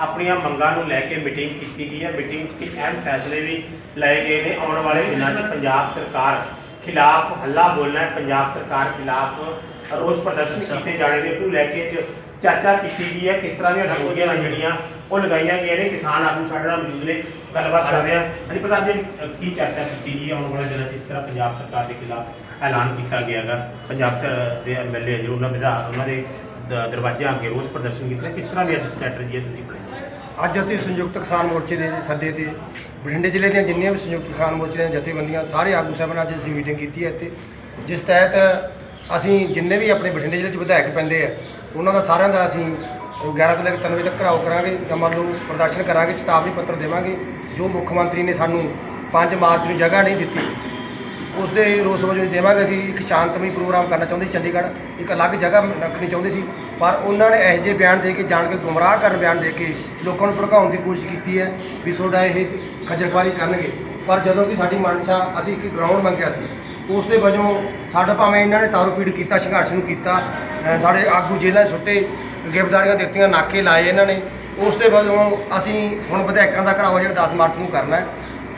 ਆਪਣੀਆਂ ਮੰਗਾਂ ਨੂੰ ਲੈ ਕੇ ਮੀਟਿੰਗ ਕੀਤੀ ਗਈ ਹੈ। ਮੀਟਿੰਗ 'ਚ ਕੀ ਅਹਿਮ ਫੈਸਲੇ ਵੀ ਲਏ ਗਏ ਨੇ। ਆਉਣ ਵਾਲੇ ਦਿਨਾਂ 'ਚ ਪੰਜਾਬ ਸਰਕਾਰ ਖਿਲਾਫ ਹੱਲਾ ਬੋਲਣਾ ਹੈ। ਪੰਜਾਬ ਸਰਕਾਰ ਖਿਲਾਫ ਰੋਸ ਪ੍ਰਦਰਸ਼ਨ ਕੀਤੇ ਜਾਣੇ ਨੇ। ਨੂੰ ਲੈ ਕੇ ਚਰਚਾ ਕੀਤੀ ਗਈ ਹੈ। ਕਿਸ ਤਰ੍ਹਾਂ ਦੀਆਂ ਨੇ ਜਿਹੜੀਆਂ ਉਹ ਲਗਾਈਆਂ ਗਈਆਂ ਨੇ। ਕਿਸਾਨ ਆਗੂ ਸਾਡੇ ਨਾਲ ਮੌਜੂਦ ਨੇ। ਗੱਲਬਾਤ ਕਰਦੇ ਆ ਹਾਂਜੀ ਪ੍ਰਧਾਨ ਜੀ ਕੀ ਚਰਚਾ ਕੀਤੀ ਗਈ ਹੈ ਆਉਣ ਵਾਲੇ ਦਿਨਾਂ 'ਚ? ਇਸ ਤਰ੍ਹਾਂ ਪੰਜਾਬ ਸਰਕਾਰ ਦੇ ਖਿਲਾਫ ਐਲਾਨ ਕੀਤਾ ਗਿਆ ਹੈਗਾ। ਪੰਜਾਬ ਦੇ ਐਮਐਲਏ ਜਿਹੜੇ ਉਹਨਾਂ ਵਿਧਾਇਕ ਉਹਨਾਂ ਦੇ ਦਰਵਾਜ਼ਿਆਂ ਅੱਗੇ ਰੋਸ ਪ੍ਰਦਰਸ਼ਨ ਕੀਤਾ ਕਿਸ ਤਰ੍ਹਾਂ ਦੀ ਅੱਜ ਸਟ੍ਰੈਟਜੀ ਹੈ ਤੁਸੀਂ ਅੱਜ ਅਸੀਂ ਸੰਯੁਕਤ ਕਿਸਾਨ ਮੋਰਚੇ ਦੇ ਸੱਦੇ ਤੇ ਬਠਿੰਡੇ ਜ਼ਿਲ੍ਹੇ ਦੀਆਂ ਜਿੰਨੀਆਂ ਵੀ ਸੰਯੁਕਤ ਕਿਸਾਨ ਮੋਰਚੇ ਦੀਆਂ ਜਥੇਬੰਦੀਆਂ, ਸਾਰੇ ਆਗੂ ਸਾਹਿਬਾਨ ਅੱਜ ਅਸੀਂ ਮੀਟਿੰਗ ਕੀਤੀ ਹੈ ਇੱਥੇ। ਜਿਸ ਤਹਿਤ ਅਸੀਂ ਜਿੰਨੇ ਵੀ ਆਪਣੇ ਬਠਿੰਡੇ ਜ਼ਿਲ੍ਹੇ 'ਚ ਵਿਧਾਇਕ ਪੈਂਦੇ ਆ, ਉਹਨਾਂ ਦਾ ਸਾਰਿਆਂ ਦਾ ਅਸੀਂ 11 ਤੋਂ ਲੈ ਕੇ 3 ਵਜੇ ਤੱਕ ਘਰਾਓ ਕਰਾਂਗੇ, ਜਾਂ ਮੰਨ ਲਓ ਪ੍ਰਦਰਸ਼ਨ ਕਰਾਂਗੇ, ਚੇਤਾਵਨੀ ਪੱਤਰ ਦੇਵਾਂਗੇ। ਜੋ ਮੁੱਖ ਮੰਤਰੀ ਨੇ ਸਾਨੂੰ 5 ਮਾਰਚ ਨੂੰ ਜਗ੍ਹਾ ਨਹੀਂ ਦਿੱਤੀ, ਉਸ ਦੇ ਰੋਸ ਵਜੋਂ ਦੇਵਾਂਗੇ ਅਸੀਂ ਇੱਕ ਸ਼ਾਂਤਮਈ ਪ੍ਰੋਗਰਾਮ ਕਰਨਾ ਚਾਹੁੰਦੇ ਸੀ, ਚੰਡੀਗੜ੍ਹ। ਇੱਕ ਅਲੱਗ ਜਗ੍ਹਾ ਰੱਖਣੀ ਚਾਹੁੰਦੇ ਸੀ। ਪਰ ਉਹਨਾਂ ਨੇ ਇਹੋ ਜਿਹੇ ਬਿਆਨ ਦੇ ਕੇ ਜਾਣ ਕੇ ਗੁੰਮਰਾਹ ਕਰਨ ਬਿਆਨ ਦੇ ਕੇ ਲੋਕਾਂ ਨੂੰ ਭੜਕਾਉਣ ਦੀ ਕੋਸ਼ਿਸ਼ ਕੀਤੀ ਹੈ ਵੀ ਤੁਹਾਡਾ ਇਹ ਖੱਜਲਖਵਾਰੀ ਕਰਨਗੇ। ਪਰ ਜਦੋਂ ਕਿ ਸਾਡੀ ਮਨਸ਼ਾ ਅਸੀਂ ਇੱਕ ਗਰਾਊਂਡ ਮੰਗਿਆ ਸੀ, ਉਸ ਦੇ ਵਜੋਂ ਸਾਡਾ ਭਾਵੇਂ ਇਹਨਾਂ ਨੇ ਤਾਰੂ ਪੀੜ ਕੀਤਾ, ਸੰਘਰਸ਼ ਨੂੰ ਕੀਤਾ ਸਾਡੇ ਆਗੂ ਜੇਲ੍ਹਾਂ ਸੁੱਟੇ, ਗ੍ਰਿਫਤਾਰੀਆਂ ਦਿੱਤੀਆਂ, ਨਾਕੇ ਲਾਏ ਇਹਨਾਂ ਨੇ, ਉਸ ਦੇ ਵਜੋਂ ਅਸੀਂ ਹੁਣ ਵਿਧਾਇਕਾਂ ਦਾ ਘਰਾਓ ਜਿਹੜਾ 10 ਮਾਰਚ ਨੂੰ ਕਰਨਾ ਹੈ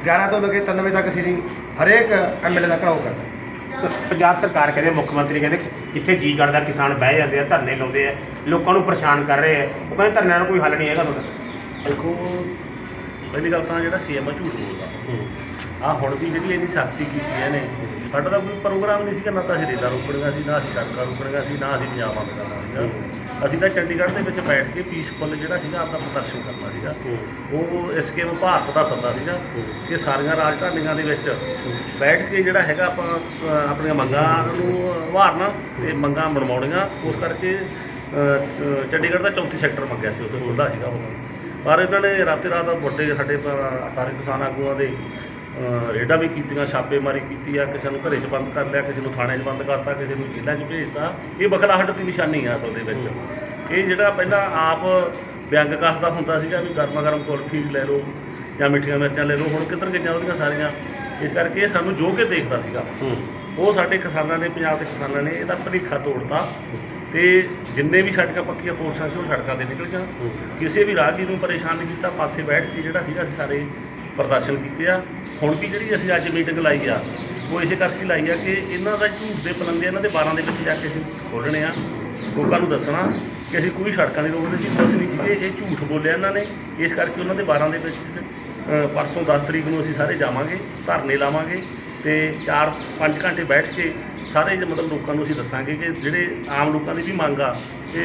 11 ਤੋਂ ਲੈ ਕੇ 3 ਤੱਕ ਅਸੀਂ ਹਰੇਕ ਐਮਐਲਏ ਦਾ ਘਰਾਓ ਕਰਨਾ ਸੋ ਪੰਜਾਬ ਸਰਕਾਰ ਕਹਿੰਦੇ ਮੁੱਖ ਮੰਤਰੀ ਕਹਿੰਦੇ ਜਿੱਥੇ ਜੀ ਕਰਦਾ ਕਿਸਾਨ ਬਹਿ ਜਾਂਦੇ ਆ ਧਰਨੇ ਲਾਉਂਦੇ ਆ ਲੋਕਾਂ ਨੂੰ ਪਰੇਸ਼ਾਨ ਕਰ ਰਹੇ ਆ। ਉਹ ਕਹਿੰਦੇ ਧਰਨਿਆਂ ਨਾਲ ਕੋਈ ਹੱਲ ਨਹੀਂ ਹੈਗਾ ਤੁਹਾਡਾ। ਦੇਖੋ ਪਹਿਲੀ ਗੱਲ ਤਾਂ ਜਿਹੜਾ ਸੀਐਮ ਝੂਠ ਬੋਲਦਾ। ਆ ਹੁਣ ਵੀ ਜਿਹੜੀ ਇਹਦੀ ਸਖਤੀ ਕੀਤੀ ਇਹਨੇ, ਸਾਡਾ ਤਾਂ ਕੋਈ ਪ੍ਰੋਗਰਾਮ ਨਹੀਂ ਸੀਗਾ, ਨਾ ਤਾਂ ਅਸੀਂ ਰੇਲਾਂ ਰੋਕਣੀਆਂ ਸੀ, ਨਾ ਅਸੀਂ ਸੜਕਾਂ ਰੋਕਣੀਆਂ ਸੀ, ਨਾ ਅਸੀਂ ਪੰਜਾਬ ਬੰਦ ਕਰਨਾ ਸੀਗਾ। ਅਸੀਂ ਤਾਂ ਚੰਡੀਗੜ੍ਹ ਦੇ ਵਿੱਚ ਬੈਠ ਕੇ ਪੀਸਫੁੱਲ ਜਿਹੜਾ ਸੀਗਾ, ਆਪਦਾ ਪ੍ਰਦਰਸ਼ਨ ਕਰਨਾ ਸੀਗਾ। ਉਹ ਇਸ ਸਕੀਮ ਭਾਰਤ ਦਾ ਸੱਦਾ ਸੀਗਾ ਕਿ ਸਾਰੀਆਂ ਰਾਜਧਾਨੀਆਂ ਦੇ ਵਿੱਚ ਬੈਠ ਕੇ ਜਿਹੜਾ ਹੈਗਾ ਆਪਾਂ ਆਪਣੀਆਂ ਮੰਗਾਂ ਨੂੰ ਉਭਾਰਨਾ ਤੇ ਮੰਗਾਂ ਮਨਵਾਉਣੀਆਂ ਉਸ ਕਰਕੇ ਚ- ਚੰਡੀਗੜ੍ਹ ਦਾ 34 ਸੈਕਟਰ ਮੰਗਿਆ ਸੀ, ਉੱਥੇ ਖੁੱਲ੍ਹਾ ਸੀਗਾ। ਉਹ ਪਰ ਇਹਨਾਂ ਨੇ ਰਾਤੇ ਰਾਤ ਵੱਡੇ ਸਾਡੇ ਸਾਰੇ ਕਿਸਾਨ ਆਗੂਆਂ ਦੇ ਰੇਡਾਂ ਵੀ ਕੀਤੀਆਂ ਛਾਪੇਮਾਰੀ ਕੀਤੀ ਆ ਕਿਸੇ ਨੂੰ ਘਰੇ 'ਚ ਬੰਦ ਕਰ ਲਿਆ ਕਿਸੇ ਨੂੰ ਥਾਣੇ 'ਚ ਬੰਦ ਕਰਤਾ ਕਿਸੇ ਨੂੰ ਜੇਲ੍ਹਾਂ 'ਚ ਭੇਜਤਾ। ਇਹ ਬਖਲਾਹਟ ਦੀ ਨਿਸ਼ਾਨੀ ਆ ਅਸਲ ਦੇ ਵਿੱਚ। ਇਹ ਜਿਹੜਾ ਪਹਿਲਾਂ ਆਪ ਵਿਅੰਗ ਕੱਸਦਾ ਹੁੰਦਾ ਸੀਗਾ ਵੀ ਗਰਮਾ ਗਰਮ ਕੁਲਫੀ ਲੈ ਲਓ ਜਾਂ ਮਿੱਠੀਆਂ ਮਿਰਚਾਂ ਲੈ ਲਓ ਹੁਣ ਕਿੱਧਰ ਗਈਆਂ ਉਹਦੀਆਂ ਸਾਰੀਆਂ? ਇਸ ਕਰਕੇ ਸਾਨੂੰ ਜੋ ਕੇ ਦੇਖਦਾ ਸੀਗਾ। ਉਹ ਸਾਡੇ ਕਿਸਾਨਾਂ ਨੇ ਪੰਜਾਬ ਦੇ ਕਿਸਾਨਾਂ ਨੇ ਇਹਦਾ ਭਲੇਖਾ ਤੋੜਤਾ ਤੇ ਜਿੰਨੇ ਵੀ ਸਾਡੀਆਂ ਪੱਕੀਆਂ ਪੋਰਸ਼ਾਂ ਸੀ ਉਹ ਸੜਕਾਂ ਤੇ ਨਿਕਲ ਗਈਆਂ। ਕਿਸੇ ਵੀ ਰਾਹਗੀਰ ਨੂੰ ਪਰੇਸ਼ਾਨ ਨਹੀਂ ਕੀਤਾ ਪਾਸੇ ਬੈਠ ਕੇ ਜਿਹੜਾ ਸੀਗਾ ਸਾਰੇ ਪ੍ਰਦਰਸ਼ਨ ਕੀਤੇ ਆ। ਹੁਣ ਵੀ ਜਿਹੜੀ ਅਸੀਂ ਅੱਜ ਮੀਟਿੰਗ ਲਾਈ ਆ, ਉਹ ਇਸੇ ਕਰਕੇ ਲਾਈ ਆ ਕਿ ਇਹਨਾਂ ਦਾ ਝੂਠ ਦੇ ਪਲੰਦੇ ਇਹਨਾਂ ਦੇ 12 ਦੇ ਵਿੱਚ ਜਾ ਕੇ ਅਸੀਂ ਖੋਲ੍ਹਣੇ ਆ। ਲੋਕਾਂ ਨੂੰ ਦੱਸਣਾ ਕਿ ਅਸੀਂ ਕੋਈ ਸੜਕਾਂ ਨਹੀਂ ਰੋਕਦੇ ਸੀ ਕੁਛ ਨਹੀਂ ਸੀਗੇ, ਇਹ ਝੂਠ ਬੋਲਿਆ ਇਹਨਾਂ ਨੇ। ਇਸ ਕਰਕੇ ਉਹਨਾਂ ਦੇ 12 ਦੇ ਵਿੱਚ ਪਰਸੋਂ 10 ਤਰੀਕ ਨੂੰ ਅਸੀਂ ਸਾਰੇ ਜਾਵਾਂਗੇ, ਧਰਨੇ ਲਾਵਾਂਗੇ ਤੇ 4-5 ਘੰਟੇ ਬੈਠ ਕੇ ਸਾਰੇ ਮਤਲਬ ਲੋਕਾਂ ਨੂੰ ਅਸੀਂ ਦੱਸਾਂਗੇ ਕਿ ਜਿਹੜੇ ਆਮ ਲੋਕਾਂ ਦੀ ਵੀ ਮੰਗ ਆ, ਕਿ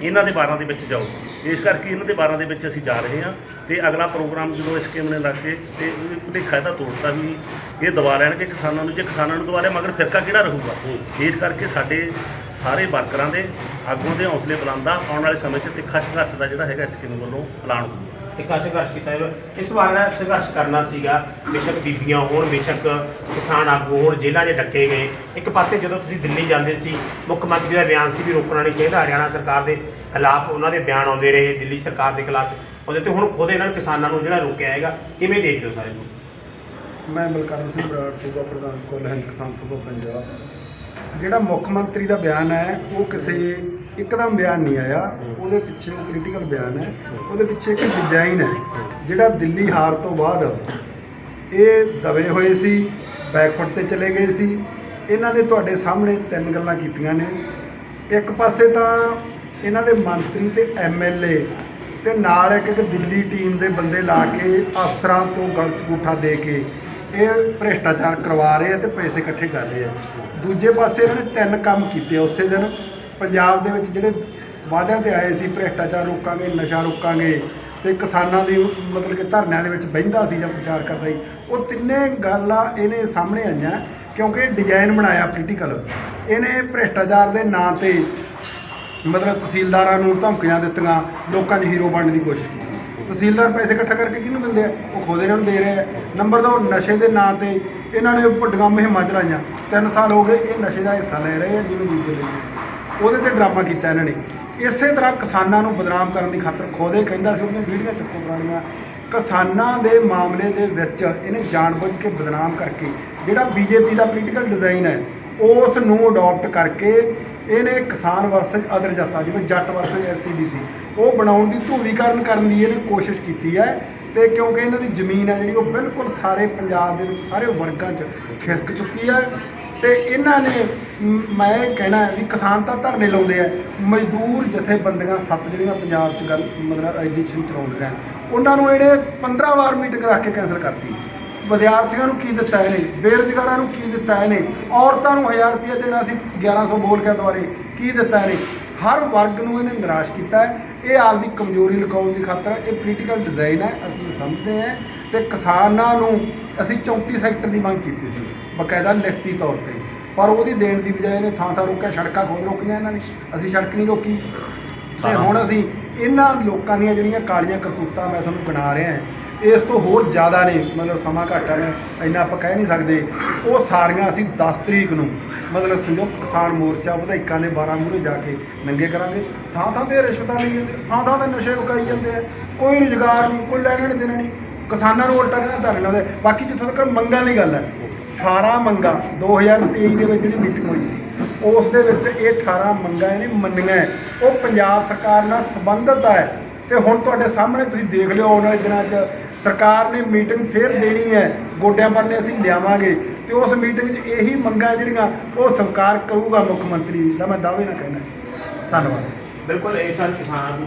ਇਹਨਾਂ ਦੇ 12 ਦੇ ਵਿੱਚ ਜਾਓ। ਇਸ ਕਰਕੇ ਇਹਨਾਂ ਦੇ 12 ਦੇ ਵਿੱਚ ਅਸੀਂ ਜਾ ਰਹੇ ਹਾਂ ਤੇ ਅਗਲਾ ਪ੍ਰੋਗਰਾਮ ਜਦੋਂ ਇਸ ਸਕੀਮ ਨੇ ਲੱਗ ਕੇ ਤੇ ਭੁਲੇਖਾ ਇਹਦਾ ਤੋੜਤਾ ਵੀ ਇਹ ਦਵਾ ਲੈਣਗੇ ਕਿਸਾਨਾਂ ਨੂੰ ਜੇ ਕਿਸਾਨਾਂ ਨੂੰ ਦਵਾ ਲਿਆ ਮਗਰ ਫਿਰਕਾ ਕਿਹੜਾ ਰਹੂਗਾ? ਇਸ ਕਰਕੇ ਸਾਡੇ ਸਾਰੇ ਵਰਕਰਾਂ ਦੇ ਆਗੂਆਂ ਦੇ ਹੌਸਲੇ ਬੁਲੰਦ ਆ। ਆਉਣ ਵਾਲੇ ਸਮੇਂ 'ਚ ਤਿੱਖਾ ਸੰਘਰਸ਼ ਦਾ ਜਿਹੜਾ ਹੈਗਾ ਇਸ ਸਕੀਮ ਵੱਲੋਂ ਐਲਾਨ ਹੋਊਗਾ। ਇੱਕ ਸੰਘਰਸ਼ ਕੀਤਾ ਜਾਵੇ ਇਸ ਵਾਰ ਨਾ ਸੰਘਰਸ਼ ਕਰਨਾ ਸੀਗਾ? ਬੇਸ਼ੱਕ ਬੀਬੀਆਂ ਹੋਣ ਬੇਸ਼ੱਕ ਕਿਸਾਨ ਆਗੂ ਹੋਣ ਜੇਲ੍ਹਾਂ 'ਚ ਡੱਕੇ ਗਏ। ਇੱਕ ਪਾਸੇ ਜਦੋਂ ਤੁਸੀਂ ਦਿੱਲੀ ਜਾਂਦੇ ਸੀ ਮੁੱਖ ਮੰਤਰੀ ਦਾ ਬਿਆਨ ਸੀ ਵੀ ਰੋਕਣਾ ਨਹੀਂ ਚਾਹੀਦਾ। ਹਰਿਆਣਾ ਸਰਕਾਰ ਦੇ ਖਿਲਾਫ ਉਹਨਾਂ ਦੇ ਬਿਆਨ ਆਉਂਦੇ ਰਹੇ ਦਿੱਲੀ ਸਰਕਾਰ ਦੇ ਖਿਲਾਫ। ਉਹਦੇ ਤੇ ਹੁਣ ਖੁਦ ਇਹਨਾਂ ਨੂੰ ਕਿਸਾਨਾਂ ਨੂੰ ਜਿਹੜਾ ਰੋਕਿਆ ਹੈਗਾ ਕਿਵੇਂ ਦੇਖਦੇ ਹੋ ਸਾਰੇ ਨੂੰ ਮੈਂ ਮਲਕਰਨ ਸਿੰਘ ਬਰਾੜ ਸੂਬਾ ਪ੍ਰਧਾਨ ਕੁੱਲ ਹਿੰਦ ਕਿਸਾਨ ਸਭਾ ਪੰਜਾਬ। ਜਿਹੜਾ ਮੁੱਖ ਮੰਤਰੀ ਦਾ ਬਿਆਨ ਹੈ, ਉਹ ਕਿਸੇ ਇੱਕਦਮ ਬਿਆਨ ਨਹੀਂ ਆਇਆ। ਉਹਦੇ ਪਿੱਛੇ ਪੋਲੀਟੀਕਲ ਬਿਆਨ ਹੈ। ਉਹਦੇ ਪਿੱਛੇ ਇੱਕ ਡਿਜ਼ਾਈਨ ਹੈ, ਜਿਹੜਾ ਦਿੱਲੀ ਹਾਰ ਤੋਂ ਬਾਅਦ ਇਹ ਦਵੇ ਹੋਏ ਸੀ ਬੈਕਫੁੱਟ ਤੇ ਚਲੇ ਗਏ ਸੀ। ਇਹਨਾਂ ਨੇ ਤੁਹਾਡੇ ਸਾਹਮਣੇ ਤਿੰਨ ਗੱਲਾਂ ਕੀਤੀਆਂ ਨੇ। ਇੱਕ ਪਾਸੇ ਤਾਂ ਇਹਨਾਂ ਦੇ ਮੰਤਰੀ ਤੇ ਐਮਐਲਏ ਤੇ ਨਾਲ ਇੱਕ ਇੱਕ ਦਿੱਲੀ ਟੀਮ ਦੇ ਬੰਦੇ ਲਾ ਕੇ ਅਫਸਰਾਂ ਤੋਂ ਗਲਤ ਗੂਠਾ ਦੇ ਕੇ ਇਹ ਭ੍ਰਿਸ਼ਟਾਚਾਰ ਕਰਵਾ ਰਹੇ ਆ ਤੇ ਪੈਸੇ ਇਕੱਠੇ ਕਰ ਰਹੇ ਆ। ਦੂਜੇ ਪਾਸੇ ਇਹਨਾਂ ਨੇ ਤਿੰਨ ਕੰਮ ਕੀਤੇ ਉਸੇ ਦਿਨ ਪੰਜਾਬ ਦੇ ਵਿੱਚ ਜਿਹੜੇ ਵਾਅਦਿਆਂ ਤੇ ਆਏ ਸੀ, ਭ੍ਰਿਸ਼ਟਾਚਾਰ ਰੋਕਾਂਗੇ, ਨਸ਼ਾ ਰੋਕਾਂਗੇ ਤੇ ਕਿਸਾਨਾਂ ਦੀ ਮਤਲਬ ਕਿ ਧਰਨਿਆਂ ਦੇ ਵਿੱਚ ਬਹਿੰਦਾ ਸੀ ਜਾਂ ਪ੍ਰਚਾਰ ਕਰਦਾ ਸੀ। ਉਹ ਤਿੰਨੇ ਗੱਲਾਂ ਇਹਨੇ ਸਾਹਮਣੇ ਆਈਆਂ ਕਿਉਂਕਿ ਡਿਜ਼ਾਈਨ ਬਣਾਇਆ ਪੋਲੀਟੀਕਲ ਇਹਨੇ ਭ੍ਰਿਸ਼ਟਾਚਾਰ ਦੇ ਨਾਂ ਤੇ ਮਤਲਬ ਤਹਿਸੀਲਦਾਰਾਂ ਨੂੰ ਧਮਕੀਆਂ ਦਿੱਤੀਆਂ, ਲੋਕਾਂ 'ਚ ਹੀਰੋ ਬਣਨ ਦੀ ਕੋਸ਼ਿਸ਼ ਕੀਤੀ। ਤਹਿਸੀਲਦਾਰ ਪੈਸੇ ਇਕੱਠਾ ਕਰਕੇ ਕਿਹਨੂੰ ਦਿੰਦੇ ਆ? ਉਹ ਖੁਦ ਇਹਨਾਂ ਨੂੰ ਦੇ ਰਹੇ ਆ। ਨੰਬਰ ਦੋ, ਨਸ਼ੇ ਦੇ ਨਾਂ ਤੇ ਇਹਨਾਂ ਨੇ ਵੱਡੀਆਂ ਮੁਹਿੰਮਾਂ ਚਲਾਈਆਂ। ਤਿੰਨ ਸਾਲ ਹੋ ਗਏ ਇਹ ਨਸ਼ੇ ਦਾ ਹਿੱਸਾ ਲੈ ਰਹੇ ਆ ਜਿਵੇਂ ਦੂਜੇ ਲੈਂਦੇ ਸੀ। ਉਹਦੇ ਤੇ ਡਰਾਮਾ ਕੀਤਾ ਇਹਨਾਂ ਨੇ। ਇਸੇ ਤਰ੍ਹਾਂ ਕਿਸਾਨਾਂ ਨੂੰ ਬਦਨਾਮ ਕਰਨ ਦੀ ਖਾਤਰ ਖੁਦ ਕਹਿੰਦਾ ਸੀ, ਉਹਦੀਆਂ ਵੀਡੀਓ ਚੱਕੋ ਪੁਰਾਣੀਆਂ। ਕਿਸਾਨਾਂ ਦੇ ਮਾਮਲੇ ਦੇ ਵਿੱਚ ਇਹਨੇ ਜਾਣਬੁੱਝ ਕੇ ਬਦਨਾਮ ਕਰਕੇ ਜਿਹੜਾ ਬੀਜੇਪੀ ਦਾ ਪੋਲੀਟੀਕਲ ਡਿਜ਼ਾਈਨ ਹੈ ਉਸ ਨੂੰ ਅਡਾਪਟ ਕਰਕੇ ਇਹਨੇ ਕਿਸਾਨ ਵਰਸਸ ਅਦਰ ਜਾਤਾਂ, ਜਿਵੇਂ ਜੱਟ ਵਰਸਸ ਐਸਸੀਬੀਸੀ ਉਹ ਬਣਾਉਣ ਦੀ ਧਰੂਵੀਕਰਨ ਕਰਨ ਦੀ ਇਹਨੇ ਕੋਸ਼ਿਸ਼ ਕੀਤੀ ਹੈ ਤੇ ਕਿਉਂਕਿ ਇਹਨਾਂ ਦੀ ਜ਼ਮੀਨ ਹੈ ਜਿਹੜੀ ਉਹ ਬਿਲਕੁਲ ਸਾਰੇ ਪੰਜਾਬ ਦੇ ਵਿੱਚ, ਸਾਰੇ ਵਰਗਾਂ 'ਚ ਖਿਸਕ ਚੁੱਕੀ ਹੈ ਤੇ ਇਹਨਾਂ ਨੇ ਮੈਂ ਇਹ ਕਹਿਣਾ ਵੀ ਕਿਸਾਨ ਤਾਂ ਧਰਨੇ ਲਾਉਂਦੇ ਆ, ਮਜ਼ਦੂਰ ਜਥੇਬੰਦੀਆਂ ਸੱਤ ਜਿਹੜੀਆਂ ਪੰਜਾਬ 'ਚ ਗੱਲ, ਮਤਲਬ ਐਡੀਸ਼ਨ ਚਲਾਉਂਦੀਆਂ, ਉਹਨਾਂ ਨੂੰ ਇਹਨੇ 15 ਵਾਰ ਮੀਟਿੰਗ ਰੱਖ ਕੇ ਕੈਂਸਲ ਕਰਤੀ। ਵਿਦਿਆਰਥੀਆਂ ਨੂੰ ਕੀ ਦਿੱਤਾ ਇਹਨੇ? ਬੇਰੁਜ਼ਗਾਰਾਂ ਨੂੰ ਕੀ ਦਿੱਤਾ ਇਹਨੇ? ਔਰਤਾਂ ਨੂੰ 1000 ਰੁਪਏ ਦੇਣਾ ਸੀ 1100 ਬੋਲ ਕੇ ਦੁਆਰੇ ਕੀ ਦਿੱਤਾ ਇਹਨੇ? ਹਰ ਵਰਗ ਨੂੰ ਇਹਨੇ ਨਿਰਾਸ਼ ਕੀਤਾ ਹੈ। ਇਹ ਆਪਦੀ ਕਮਜ਼ੋਰੀ ਲੁਕਾਉਣ ਦੀ ਖਾਤਰ ਇਹ ਪੋਲੀਟੀਕਲ ਡਿਜ਼ਾਈਨ ਹੈ, ਅਸੀਂ ਸਮਝਦੇ ਹਾਂ ਤੇ ਕਿਸਾਨਾਂ ਨੂੰ ਅਸੀਂ 34 ਸੈਕਟਰ ਦੀ ਮੰਗ ਕੀਤੀ ਸੀ, ਬਕਾਇਦਾ ਲਿਖਤੀ ਤੌਰ ਤੇ। ਪਰ ਉਹਦੀ ਦੇਣ ਦੀ ਬਜਾਏ ਇਹਨੇ ਥਾਂ ਥਾਂ ਰੋਕਿਆ, ਸੜਕਾਂ ਖੋਦ ਰੋਕੀਆਂ ਇਹਨਾਂ ਨੇ। ਅਸੀਂ ਸੜਕ ਨਹੀਂ ਰੋਕੀ। ਤੇ ਹੁਣ ਅਸੀਂ ਇਹਨਾਂ ਲੋਕਾਂ ਦੀਆਂ ਜਿਹੜੀਆਂ ਕਾਲੀਆਂ ਕਰਤੂਤਾਂ ਮੈਂ ਤੁਹਾਨੂੰ ਗਿਣਾ ਰਿਹਾ ਹਾਂ ਇਸ ਤੋਂ ਹੋਰ ਜ਼ਿਆਦਾ ਨੇ ਮਤਲਬ ਸਮਾਂ ਘੱਟ ਹੈ ਮੈਂ ਇੰਨਾ ਆਪਾਂ ਕਹਿ ਨਹੀਂ ਸਕਦੇ। ਉਹ ਸਾਰੀਆਂ ਅਸੀਂ 10 ਤਰੀਕ ਨੂੰ ਮਤਲਬ ਸੰਯੁਕਤ ਕਿਸਾਨ ਮੋਰਚਾ ਵਿਧਾਇਕਾਂ ਦੇ 12 ਮੂਹਰੇ ਜਾ ਕੇ ਨੰਗੇ ਕਰਾਂਗੇ। ਥਾਂ ਥਾਂ ਤੇ ਰਿਸ਼ਵਤਾਂ ਲਈ ਜਾਂਦੇ ਥਾਂ ਥਾਂ ਤੇ ਨਸ਼ੇ ਵਿਕਾਈ ਜਾਂਦੇ ਆ। ਕੋਈ ਰੁਜ਼ਗਾਰ ਨਹੀਂ ਕੋਈ ਲੈਣਾ ਨਹੀਂ ਦੇਣਾ ਨਹੀਂ। ਕਿਸਾਨਾਂ ਨੂੰ ਉਲਟਾ ਕਹਿੰਦਾ ਧਰਨੇ ਲਾਉਂਦੇ ਬਾਕੀ ਜਿੱਥੋਂ ਤੱਕ ਮੰਗਾਂ ਦੀ ਗੱਲ ਹੈ 18 ਮੰਗਾਂ 2023 ਦੇ ਵਿੱਚ ਜਿਹੜੀ ਮੀਟਿੰਗ ਹੋਈ ਸੀ ਉਸ ਦੇ ਵਿੱਚ ਇਹ 18 ਮੰਗਾਂ ਇਹਨੇ ਮੰਨੀਆਂ ਹੈ। ਉਹ ਪੰਜਾਬ ਸਰਕਾਰ ਨਾਲ ਸੰਬੰਧਿਤ ਹੈ। ਤੇ ਹੁਣ ਤੁਹਾਡੇ ਸਾਹਮਣੇ ਤੁਸੀਂ ਦੇਖ ਲਿਓ, ਆਉਣ ਵਾਲੇ ਦਿਨਾਂ 'ਚ ਸਰਕਾਰ ਨੇ ਮੀਟਿੰਗ ਫੇਰ ਦੇਣੀ ਹੈ। ਗੋਡਿਆਂ ਪਰ ਨੇ ਅਸੀਂ ਲਿਆਵਾਂਗੇ। ਤੇ ਉਸ ਮੀਟਿੰਗ 'ਚ ਇਹੀ ਮੰਗਾਂ ਜਿਹੜੀਆਂ ਉਹ ਸਵੀਕਾਰ ਕਰੂਗਾ ਮੁੱਖ ਮੰਤਰੀ ਜਿਹੜਾ ਮੈਂ ਦਾਅਵੇ ਨਾਲ ਕਹਿਣਾ ਹੈ। ਧੰਨਵਾਦ। ਬਿਲਕੁਲ, ਇਹ ਸਨ ਕਿਸਾਨਾਂ ਦੀ